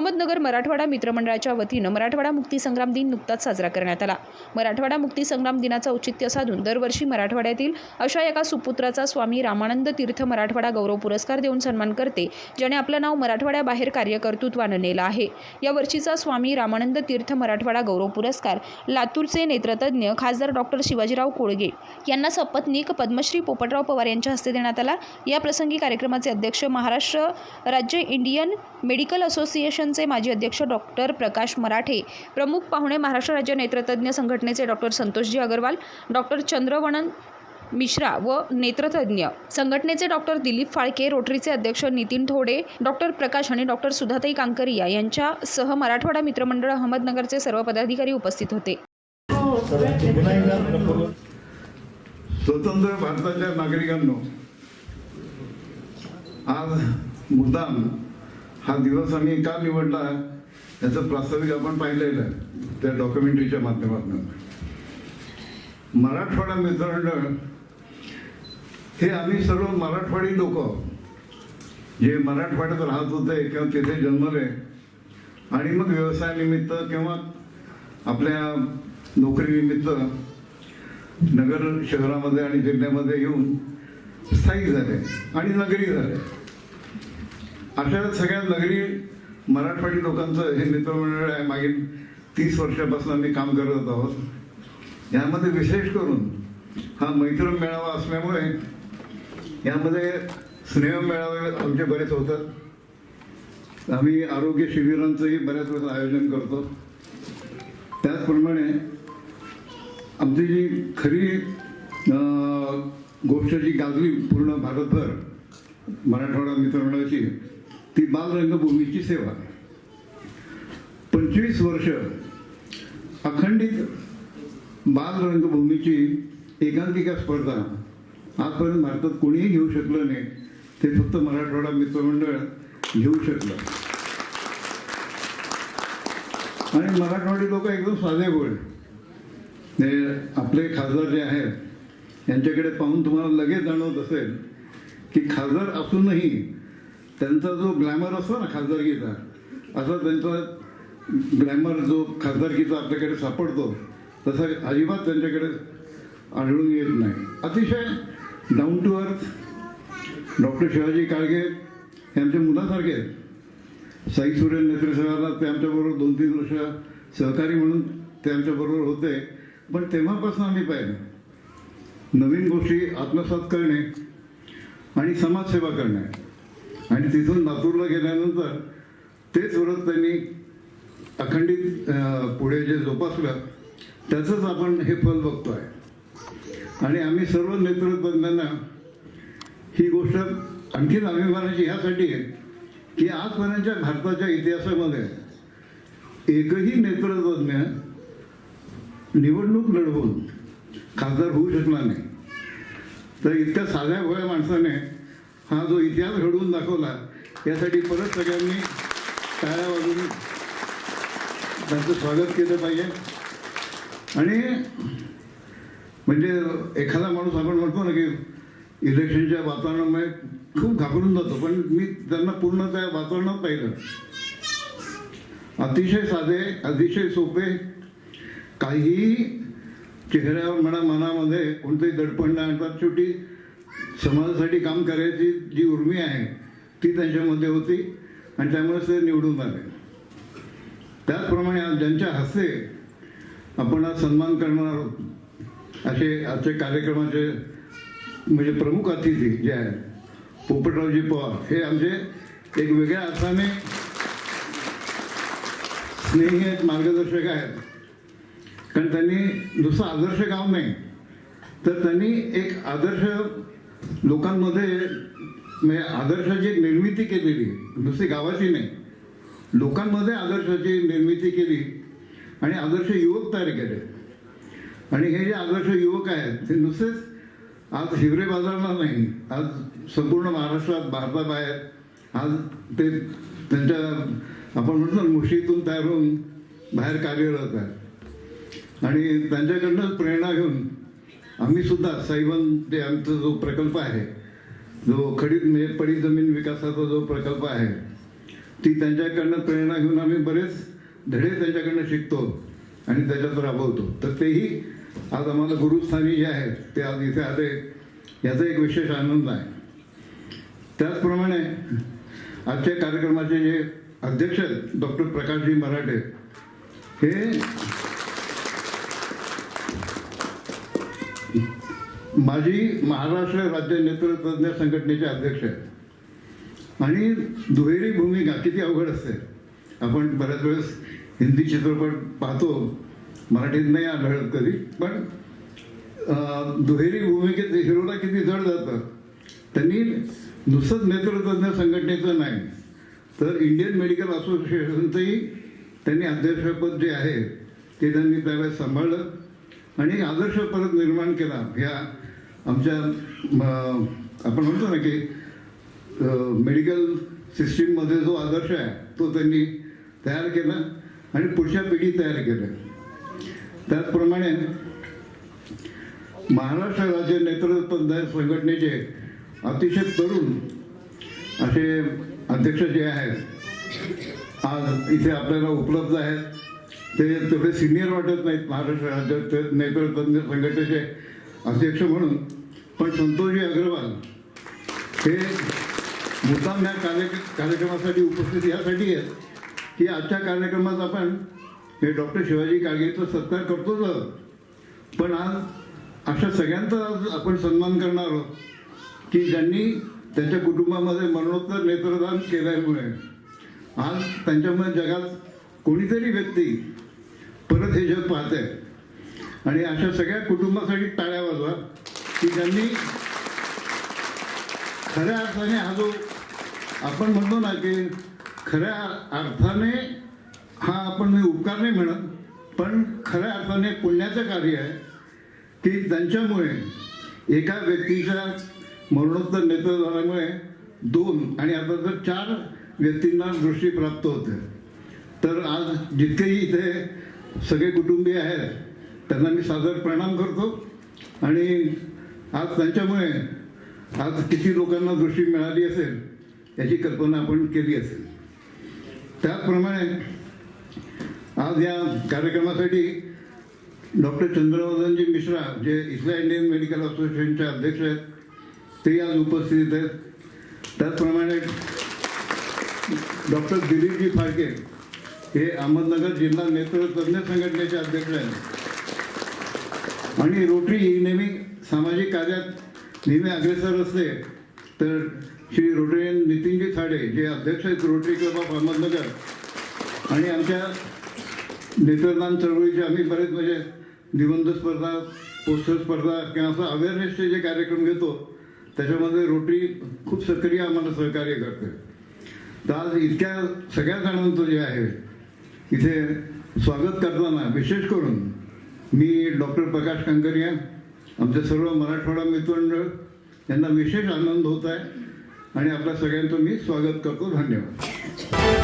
अहमदनगर मराठवाडा मित्रमंडळाच्या वतीनं मराठवाडा मुक्तीसंग्राम दिन नुकताच साजरा करण्यात आला. मराठवाडा मुक्तीसंग्राम दिनाचं औचित्य साधून दरवर्षी मराठवाड्यातील अशा एका सुपुत्राचा स्वामी रामानंद तीर्थ मराठवाडा गौरव पुरस्कार देऊन सन्मान करते ज्याने आपलं नाव मराठवाड्याबाहेर कार्यकर्तृत्वानं नेलं आहे. या वर्षीचा स्वामी रामानंद तीर्थ मराठवाडा गौरव पुरस्कार लातूरचे नेत्रतज्ञ खासदार डॉक्टर शिवाजीराव कोळगे यांना सपत्नीक पद्मश्री पोपटराव पवार यांच्या हस्ते देण्यात आला. या प्रसंगी कार्यक्रमाचे अध्यक्ष महाराष्ट्र राज्य इंडियन मेडिकल असोसिएशन असोसिएशनचे माजी अध्यक्ष डॉक्टर प्रकाश मराठे प्रमुख पाहुणे महाराष्ट्र राज्य नेत्रतज्ञ संघटनेचे डॉक्टर संतोषजी अगरवाल डॉक्टर चंद्रवणन मिश्रा व नेत्रतज्ञ. संघटनेचे डॉक्टर दिलीप फाळके रोटरीचे अध्यक्ष नितीन थोडे डॉक्टर प्रकाश आणि डॉक्टर सुधाताई कांकरिया यांच्यासह मराठवाडा मित्रमंडळ अहमदनगरचे सर्व पदाधिकारी उपस्थित होते. स्वतंत्र भारताच्या नागरिकांनो आज मुद्दाम हा दिवस आम्ही का निवडला याचं प्रास्ताविक आपण पाहिलेलं आहे त्या डॉक्युमेंटरीच्या माध्यमातून. मराठवाडा मित्रमंडळ हे आम्ही सर्व मराठवाडी लोक जे मराठवाड्यात राहत होते किंवा तिथे जन्मले आणि मग व्यवसायानिमित्त किंवा आपल्या नोकरीनिमित्त नगर शहरामध्ये आणि जिल्ह्यामध्ये येऊन स्थायिक झाले आणि नगरी झाले. अशा सगळ्या नगरी मराठवाडी लोकांचं हे मित्रमंडळ आहे. मागील तीस वर्षापासून आम्ही काम करत आहोत. यामध्ये विशेष करून हा मैत्र मेळावा असल्यामुळे यामध्ये स्नेह मेळावे आमचे बरेच होतात. आम्ही आरोग्य शिबिरांचंही बऱ्याच वेळेस आयोजन करतो. त्याचप्रमाणे आमची जी खरी गोष्ट जी गाजली पूर्ण भारतभर मराठवाडा मित्रमंडळाची ती बालरंगभूमीची सेवा. पंचवीस वर्ष अखंडित बालरंगभूमीची एकांकिका स्पर्धा आजपर्यंत भारतात कोणीही घेऊ शकलं नाही. ते फक्त मराठवाडा मित्रमंडळ घेऊ शकलं. आणि मराठवाडी लोक एकदम साधे गोड. हे आपले खासदार जे आहेत यांच्याकडे पाहून तुम्हाला लगेच जाणवत असेल की खासदार असूनही त्यांचा जो ग्लॅमर असतो ना खासदारकीचा असा त्यांचा ग्लॅमर जो खासदारकीचा आपल्याकडे सापडतो तसा अजिबात त्यांच्याकडे आढळून येत नाही. अतिशय down to earth doctor Shivaji Kalge हे आमच्या मुलासारखे आहेत. साई सूर्य नेत्रसेवाला ते आमच्याबरोबर दोन तीन वर्ष सहकारी म्हणून ते आमच्याबरोबर होते. पण तेव्हापासून आम्ही पाहिलं नवीन गोष्टी आत्मसात करणे आणि समाजसेवा करणे. आणि तिथून लातूरला गेल्यानंतर तेच व्रत त्यांनी अखंडित पुढे जे जोपासलं त्याचंच आपण हे फल बघतोय. आणि आम्ही सर्व नेतृत्वज्ञांना ही गोष्ट आणखीन अभिमानाची ह्यासाठी आहे की आजपर्यंतच्या भारताच्या इतिहासामध्ये एकही नेतृत्वज्ञ निवडणूक लढवून खासदार होऊ शकला नाही. तर इतक्या साध्या भोळ्या माणसाने हा जो इतिहास घडवून दाखवला यासाठी परत सगळ्यांनी टाळ्या वाजून त्यांचं स्वागत केलं पाहिजे. आणि म्हणजे एखादा माणूस आपण म्हणतो ना की इलेक्शनच्या वातावरणामुळे खूप घाबरून जातो पण मी त्यांना पूर्ण त्या वातावरणात पाहिलं. अतिशय साधे अतिशय सोपे काहीही चेहऱ्यावर म्हणा मनामध्ये कोणतंही दडपण नाही. आणतात शेवटी समाजासाठी काम करायची जी उर्मी आहे ती त्यांच्यामध्ये होती आणि त्यामुळे ते निवडून आले. त्याचप्रमाणे आज ज्यांच्या हस्ते आपण आज सन्मान करणार आहोत असे आजचे कार्यक्रमाचे म्हणजे प्रमुख अतिथी जे आहेत पोपटरावजी पवार हे आमचे एक वेगळ्या अर्थाने स्नेही आहेत मार्गदर्शक आहेत. कारण त्यांनी नुसतं आदर्श गाव नाही तर त्यांनी एक आदर्श लोकांमध्ये म्हणजे आदर्शाची निर्मिती केलेली नुसती गावाची नाही. लोकांमध्ये आदर्शाची निर्मिती केली आणि आदर्श युवक तयार केले. आणि हे जे आदर्श युवक आहेत ते नुसतेच आज हिवरे बाजारला नाही आज संपूर्ण महाराष्ट्रात भारताबाहेर आज ते त्यांच्या आपण म्हणतो मुशीतून तयार होऊन बाहेर कार्यरत आहेत. आणि त्यांच्याकडनंच प्रेरणा घेऊन आम्ही सुद्धा साईबन ते आमचा जो प्रकल्प आहे जो खडीत म्हणजे पडी जमीन विकासाचा जो प्रकल्प आहे ती त्यांच्याकडनं प्रेरणा घेऊन आम्ही बरेच धडे त्यांच्याकडनं शिकतो आणि त्याच्यात राबवतो. तर तेही आज आम्हाला गुरुस्थानी जे आहेत ते आज इथे आले याचा एक विशेष आनंद आहे. त्याचप्रमाणे आजच्या कार्यक्रमाचे जे अध्यक्ष आहेत डॉक्टर प्रकाशजी मराठे हे माझी महाराष्ट्र राज्य नेतृत्वज्ञ संघटनेचे अध्यक्ष आहेत. आणि दुहेरी भूमिका किती अवघड असते. आपण बऱ्याच वेळेस हिंदी चित्रपट पाहतो. मराठीत नाही आढळत कधी पण दुहेरी भूमिकेत हिरोला किती जड जातं. त्यांनी नुसतंच नेतृत्वज्ञ संघटनेचं नाही तर इंडियन मेडिकल असोसिएशनचंही त्यांनी अध्यक्षपद जे आहे ते त्यांनी त्यावेळेस सांभाळलं. आणि आदर्श परत निर्माण केला. ह्या आमच्या आपण म्हणतो ना की मेडिकल सिस्टीममध्ये जो आदर्श आहे तो त्यांनी तयार केला आणि पुढच्या पिढी तयार केल्या त्याचप्रमाणे महाराष्ट्र राज्य नेतृत्व संघटनेचे अतिशय तरुण असे अध्यक्ष जे आहेत आज इथे आपल्याला उपलब्ध आहेत. ते तेवढे सिनियर वाटत नाहीत महाराष्ट्र राज्य नेतृत्व संघटनेचे अध्यक्ष म्हणून पण संतोषजी अग्रवाल हे मुद्दाम या कार्य कार्यक्रमासाठी उपस्थित यासाठी आहेत की आजच्या कार्यक्रमात आपण हे डॉक्टर शिवाजी काळगेचा सत्कार करतोच आहोत. पण आज अशा सगळ्यांचा आज आपण सन्मान करणार आहोत की ज्यांनी त्यांच्या कुटुंबामध्ये मरणोत्तर नेत्रदान केल्यामुळे आज त्यांच्यामुळे जगात कोणीतरी व्यक्ती परत हे जग पाहते आणि अशा सगळ्या कुटुंबासाठी टाळ्या वाजवा की ज्यांनी खऱ्या अर्थाने हा जो आपण म्हणतो ना की खऱ्या अर्थाने हा आपण मी उपकार नाही म्हणत पण खऱ्या अर्थाने पुण्याचं कार्य आहे की त्यांच्यामुळे एका व्यक्तीच्या मरणोत्तर नेतृत्वामुळे दोन आणि आता तर चार व्यक्तींना दृष्टी प्राप्त होते. तर आज जितकेही इथे सगळे कुटुंबीय आहेत त्यांना मी सादर प्रणाम करतो. आणि आज त्यांच्यामुळे आज किती लोकांना दृष्टी मिळाली असेल याची कल्पना आपण केली असेल. त्याचप्रमाणे आज या कार्यक्रमासाठी डॉक्टर चंद्रवर्धनजी मिश्रा जे इथल्या इंडियन मेडिकल असोसिएशनचे अध्यक्ष आहेत ते आज उपस्थित आहेत. त्याचप्रमाणे डॉक्टर दिलीपजी फाळके हे अहमदनगर जिल्हा नेतृत्वज्ञ संघटनेचे अध्यक्ष आहेत. आणि रोटरी ही नेहमी सामाजिक कार्यात नेहमी अग्रेसर असते. तर श्री रोटरीयन नितीनजी थाडे जे अध्यक्ष आहेत रोटरी क्लब ऑफ अहमदनगर. आणि आमच्या नेत्रदान चळवळीचे आम्ही बरेच म्हणजे निबंध स्पर्धा पोस्टर स्पर्धा किंवा असं अवेअरनेसचे जे कार्यक्रम घेतो त्याच्यामध्ये रोटरी खूप सक्रिय आम्हाला सहकार्य करते. तर आज इतक्या सगळ्या जणांचं जे आहे इथे स्वागत करताना विशेष करून मी डॉक्टर प्रकाश कांकरिया आमचं सर्व मराठवाडा मित्रमंडळ यांना विशेष आनंद होत आहे आणि आपल्या सगळ्यांचं मी स्वागत करतो. धन्यवाद.